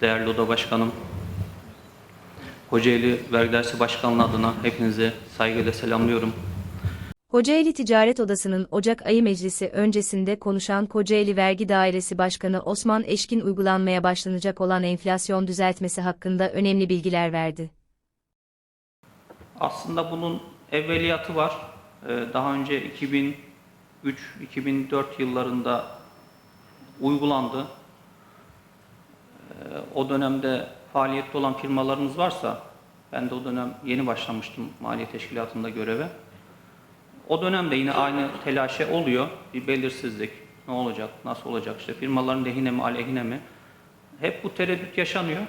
değerli oda başkanım, Kocaeli Vergi Dairesi Başkanlığı adına hepinizi saygıyla selamlıyorum. Kocaeli Ticaret Odası'nın Ocak ayı meclisi öncesinde konuşan Kocaeli Vergi Dairesi Başkanı Osman Eşkin uygulanmaya başlanacak olan enflasyon düzeltmesi hakkında önemli bilgiler verdi. Aslında bunun evveliyatı var. Ee, Daha önce 2003-2004 yıllarında uygulandı. O dönemde faaliyette olan firmalarımız varsa, ben de o dönem yeni başlamıştım maliye teşkilatında göreve. O dönemde yine aynı telaşe oluyor. Bir belirsizlik. Ne olacak, nasıl olacak, işte firmaların lehine mi, aleyhine mi? Hep bu tereddüt yaşanıyor.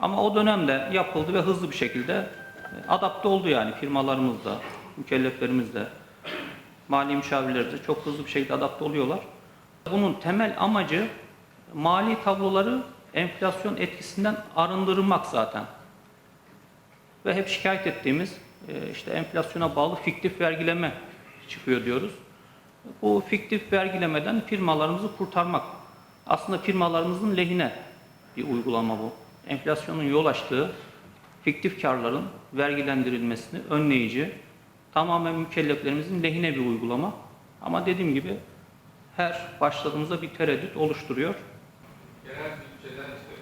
Ama o dönemde yapıldı ve hızlı bir şekilde e, adapte oldu yani firmalarımız da, mükelleflerimiz de, mali müşavirler de çok hızlı bir şekilde adapte oluyorlar. Bunun temel amacı mali tabloları enflasyon etkisinden arındırmak zaten. Ve hep şikayet ettiğimiz e, işte enflasyona bağlı fiktif vergileme çıkıyor diyoruz. Bu fiktif vergilemeden firmalarımızı kurtarmak. Aslında firmalarımızın lehine bir uygulama bu. Enflasyonun yol açtığı fiktif karların vergilendirilmesini önleyici, tamamen mükelleflerimizin lehine bir uygulama. Ama dediğim gibi her başladığımızda bir tereddüt oluşturuyor genel bütçeden işte